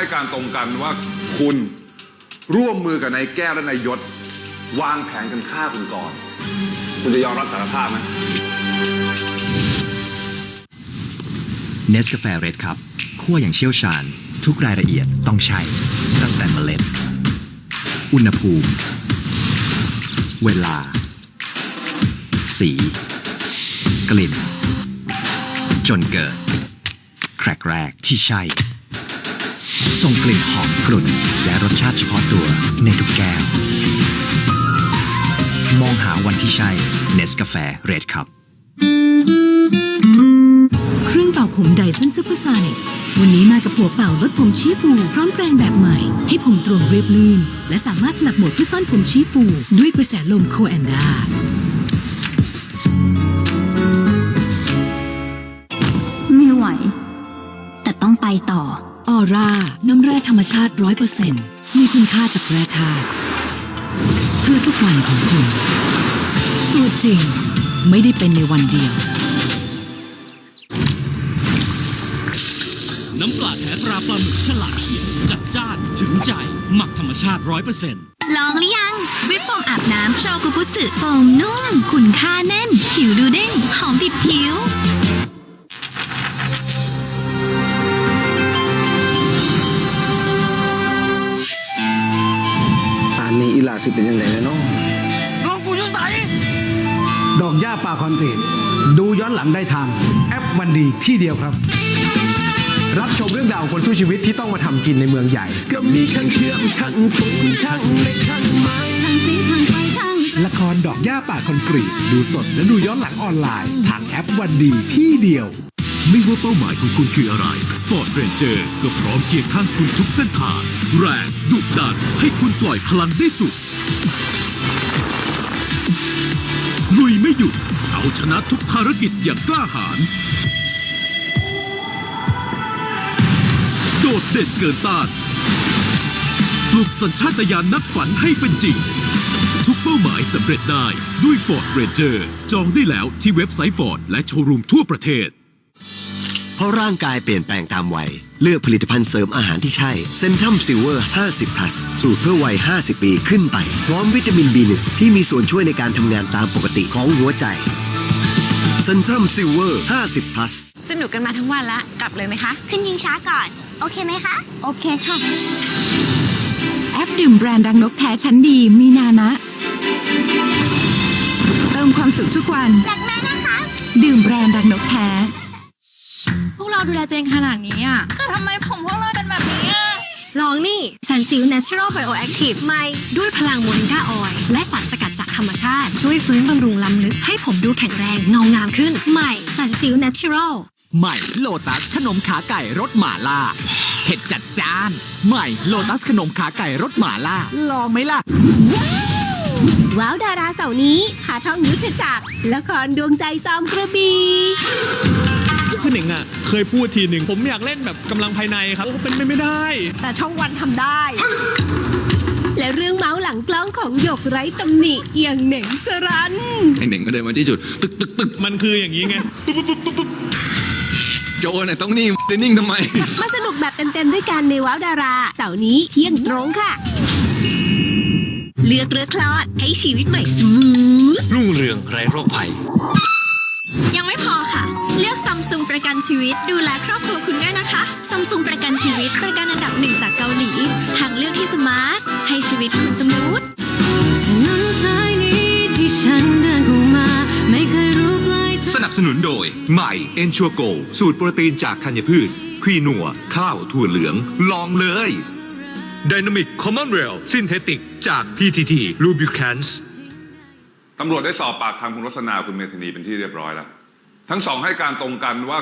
ให้การตรงกันว่าคุณร่วมมือกับนายแก้วและนายยศ วางแผนกันฆ่าคุณก่อน คุณจะยอมรับสารภาพไหมเนสกาแฟเรดครับคั่วอย่างเชี่ยวชาญ ทุกรายละเอียดต้องใช้ตั้งแต่เมล็ด อุณหภูมิ เวลา สี กลิ่น จนเกิด แครกแรกที่ใช่ ส่งกลิ่นหอมกรุ่นและรสชาติเฉพาะตัวในทุกแก้ว มองหาวันที่ใช่เนสกาแฟเรดครับ เครื่องเป่าผมไดสันซูเปอร์ซานิกวันนี้มากับหัวเป่าลดผมชี้ฟูพร้อมแปรงแบบใหม่ ให้ผมตรงเรียบลื่น และสามารถสลับโหมดเพื่อซ่อนผมชี้ฟูด้วยกระแสลมโคแอนดาไม่ไหว แต่ต้องไปต่อ ออร่า น้ำแร่ธรรมชาติ100%มีคุณค่าจากแร่ธาตุเพื่อทุกวันของคุณตัวจริง ไม่ได้เป็นในวันเดียว น้ำปลาแท้ตราปลาหมึกฉลากเขียวจัดจ้านถึงใจ หมักธรรมชาติ100%ลองหรือยังวิปโฟมอาบน้ำโชกุบุสึโฟมนุ่มขุนค่าแน่น ผิวดูเด้งหอมติดผิว สิเป็นยังไงแล้วเนาะดอกหญ้าป่าคอนกรีตดูย้อนหลังได้ทางแอปวันดีที่เดียวครับ รับชมเรื่องราวของคนสู้ชีวิตที่ต้องมาทำกินในเมืองใหญ่ ก็มีทั้งเชื่อมทั้งตุนทั้งเล็กทั้งไม้ทั้งสีทั้งไฟทั้งละครดอกหญ้าป่าคอนกรีตดูสดและดูย้อนหลังออนไลน์ทางแอปวันดีที่เดียว ไม่ว่าเป้าหมายของคุณคืออะไร Ford Ranger ก็พร้อมเคียงข้างคุณทุกเส้นทาง แรงดุดันให้คุณปล่อยพลังได้สุดลุยไม่หยุด เอาชนะทุกภารกิจอย่างกล้าหาญโดดเด่นเกินต้าน ปลุกสัญชาตญาณนักฝันให้เป็นจริง ทุกเป้าหมายสำเร็จได้ด้วย Ford Ranger จองได้แล้วที่เว็บไซต์ Ford และโชว์รูมทั่วประเทศ เพราะร่างกายเปลี่ยนแปลงตามวัย เลือกผลิตภัณฑ์เสริมอาหารที่ใช่เซนทัมซิลเวอร์ 50 plus สูตรเพื่อวัย 50 ปีขึ้นไป พร้อมวิตามิน B1 ที่มีส่วนช่วยในการทำงานตามปกติของหัวใจเซนทัมซิลเวอร์ 50 plus สนุกกันมาทั้งวันละกลับเลยไหมคะ ขึ้นยิงช้าก่อน โอเคไหมคะ โอเคค่ะ แอปดื่มแบรนด์ดังนกแท้ชั้นดีมีนานะ เติมความสุขทุกวันรักแม่นะคะ ดื่มแบรนด์ดังนกแท้พวก เราดูแลตัวเองขนาดนี้อะแต่ทำไมผมพวกเราเป็นแบบนี้อะลองนี่สันซิล Natural Bioactive ใหม่ด้วยพลังโมริงกาออยล์และสารสกัดจากธรรมชาติ ช่วยฟื้นบำรุงล้ำลึก ให้ผมดูแข็งแรงเงางามขึ้น ใหม่สันซิล Natural ใหม่โลตัสขนมขาไก่รสหม่าล่าเผ็ดจัดจ้าน ใหม่โลตัสขนมขาไก่รสหม่าล่าลองไหมล่ะ ว้าวดาราเสาร์นี้หาทองยุทธจักรละครดวงใจจอมกระบี่ คุณหนิงอะ เคยพูดทีหนึ่งผมอยากเล่นแบบกำลังภายในครับโอ้เป็นไปไม่ได้ แต่ช่องวันทำได้ และเรื่องเมาส์หลังกล้องของหยกไร้ตำหนิอย่างเหน่งสรัน ไอเหน่งก็เดินมาที่จุด ตึกตึกตึกมันคืออย่างนี้ไง โจน่ะต้องนิ่งจะนิ่งทำไม มาสนุกแบบเต็มๆด้วยกันในว้าวดารา เสาร์นี้เที่ยงตรงค่ะ เลือกเรือคลอดให้ชีวิตใหม่สมูท รุ่งเรืองไร้โรคภัย ประกันชีวิตดูแลครอบครัวคุณด้วยนะคะซัมซุงประกันชีวิตประกันอันดับหนึ่งจากเกาหลี ทางเลือกที่สมาร์ท ให้ชีวิตคุณสมูทถนนสายนี้ที่ฉันเดินเข้ามาไม่เคยรู้ปลายทาง สนับสนุนโดย ใหม่เอนชัวโกสูตรโปรตีนจากธัญพืชควีนัว ข้าวถั่วเหลือง ลองเลย Dynamic Commonwealth Synthetic จาก PTT Lubricants ตำรวจได้สอบปากคำคุณรสนาคุณเมธานีเป็นที่เรียบร้อยแล้ว ทั้งสองให้การตรงกันว่า